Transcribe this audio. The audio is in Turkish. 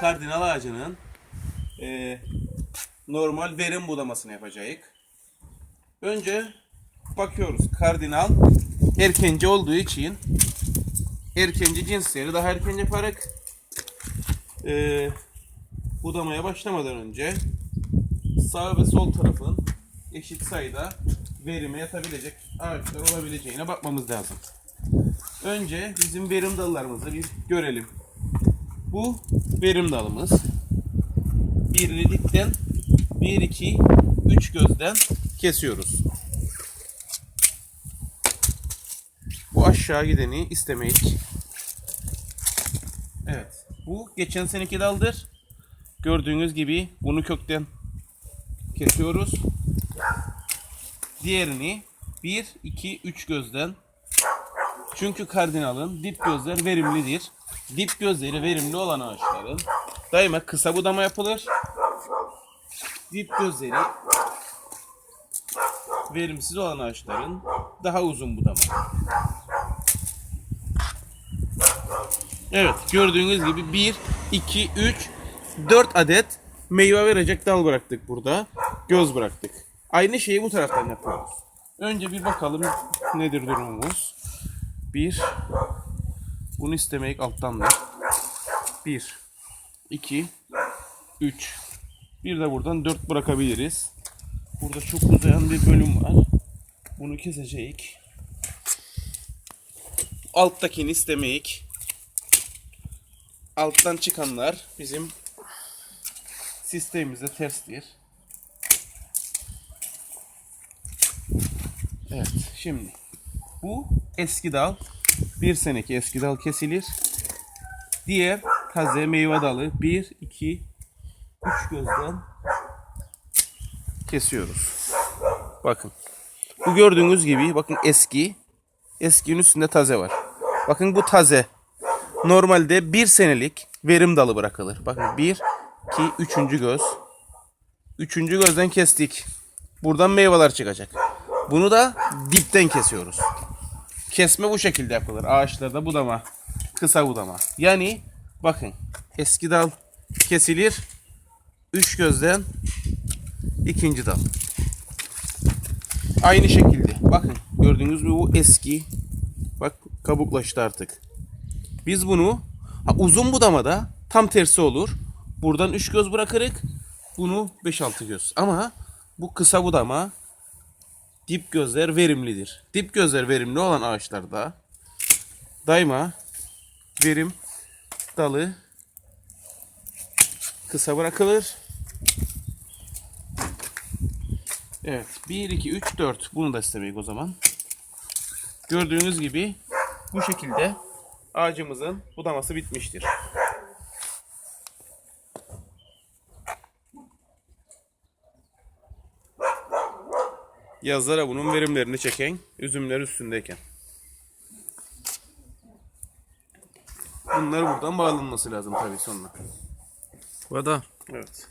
kardinal ağacının e, normal verim budamasını yapacağız. Önce bakıyoruz kardinal erkenci olduğu için erkenci cinsleri daha erken yaparak e, budamaya başlamadan önce sağ ve sol tarafın eşit sayıda verime yatabilecek ağaçlar olabileceğine bakmamız lazım. Önce bizim verim dallarımızı bir görelim. Bu verim dalımız. Birini dipten 1 2 3 gözden kesiyoruz. Bu aşağı gideni istemeyiz. Evet. Bu geçen seneki daldır. Gördüğünüz gibi bunu kökten kesiyoruz. Diğerini 1 2 3 gözden çünkü kardinalın dip gözler verimlidir. Dip gözleri verimli olan ağaçların daima kısa budama yapılır. Dip gözleri verimsiz olan ağaçların daha uzun budama. Evet gördüğünüz gibi 1, 2, 3, 4 adet meyve verecek dal bıraktık burada. Göz bıraktık. Aynı şeyi bu taraftan yapıyoruz. Önce bir bakalım nedir durumumuz. Bir. Bunu istemek alttan da. Bir. iki, Üç. Bir de buradan dört bırakabiliriz. Burada çok uzayan bir bölüm var. Bunu keseceğiz. Alttakini istemeyik. Alttan çıkanlar bizim sistemimize terstir. Evet şimdi bu eski dal. Bir seneki eski dal kesilir. Diğer taze meyve dalı 1, 2, 3 gözden kesiyoruz. Bakın. Bu gördüğünüz gibi bakın eski. Eskinin üstünde taze var. Bakın bu taze. Normalde bir senelik verim dalı bırakılır. Bakın 1, 2, 3. göz. Üçüncü gözden kestik. Buradan meyveler çıkacak. Bunu da dipten kesiyoruz. Kesme bu şekilde yapılır. Ağaçlarda budama, kısa budama. Yani bakın eski dal kesilir. Üç gözden ikinci dal. Aynı şekilde. Bakın gördüğünüz gibi bu eski. Bak kabuklaştı artık. Biz bunu ha, uzun budamada tam tersi olur. Buradan üç göz bırakırık. Bunu 5-6 göz. Ama bu kısa budama dip gözler verimlidir. Dip gözler verimli olan ağaçlarda daima verim dalı kısa bırakılır. Evet. 1, 2, 3, 4. Bunu da istemeyiz o zaman. Gördüğünüz gibi bu şekilde ağacımızın budaması bitmiştir. Yazlara bunun verimlerini çeken üzümler üstündeyken. Bunlar buradan bağlanması lazım tabii sonra. Bu da Evet.